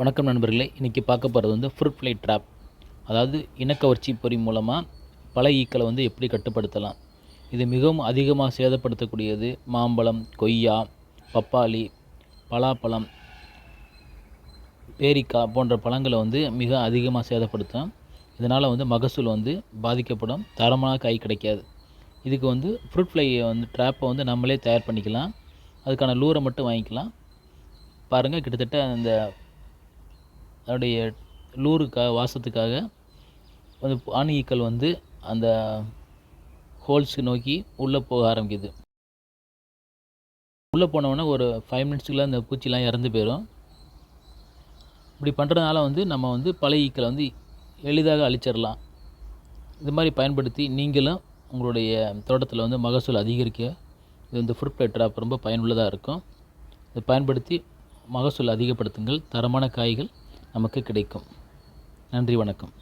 வணக்கம் நண்பர்களே. இன்றைக்கி பார்க்க போகிறது வந்து ஃப்ரூட் ஃப்ளை ட்ராப் அதாவது இனக்கவர்ச்சி பொறி மூலமாக பல ஈக்களை வந்து எப்படி கட்டுப்படுத்தலாம்? இது மிகவும் அதிகமாக சேதப்படுத்தக்கூடியது மாம்பழம் கொய்யா பப்பாளி பலாப்பழம் பேரிக்காய் போன்ற பழங்களை வந்து மிக அதிகமாக சேதப்படுத்தும் இதனால் வந்து மகசூல் வந்து பாதிக்கப்படும். தரமான காய் கிடைக்காது. இதுக்கு வந்து ஃப்ரூட் ஃப்ளையை வந்து ட்ராப்பை வந்து நம்மளே தயார் பண்ணிக்கலாம். அதுக்கான லூரை மட்டும் வாங்கிக்கலாம். பாருங்கள் கிட்டத்தட்ட அந்த அதனுடைய லூருக்காக வாசத்துக்காக அந்த ஆணி ஈக்கள் வந்து அந்த ஹோல்ஸ் நோக்கி உள்ளே போக ஆரம்பிக்குது. உள்ளே போனவுடனே ஒரு ஃபைவ் மினிட்ஸுக்குள்ளே அந்த பூச்சிலாம் இறந்து போயிடும் இப்படி பண்ணுறதுனால வந்து நம்ம வந்து பழைய ஈக்களை வந்து எளிதாக அழிச்சிடலாம். இது மாதிரி பயன்படுத்தி நீங்களும் உங்களுடைய தோட்டத்தில் வந்து மகசூல் அதிகரிக்க இது வந்து ஃப்ரூட் ஃப்ளை ட்ராப் ரொம்ப பயனுள்ளதாக இருக்கும். இதை பயன்படுத்தி மகசூல் அதிகப்படுத்துங்கள். தரமான காய்கள் நமக்கு கிடைக்கும். நன்றி வணக்கம்.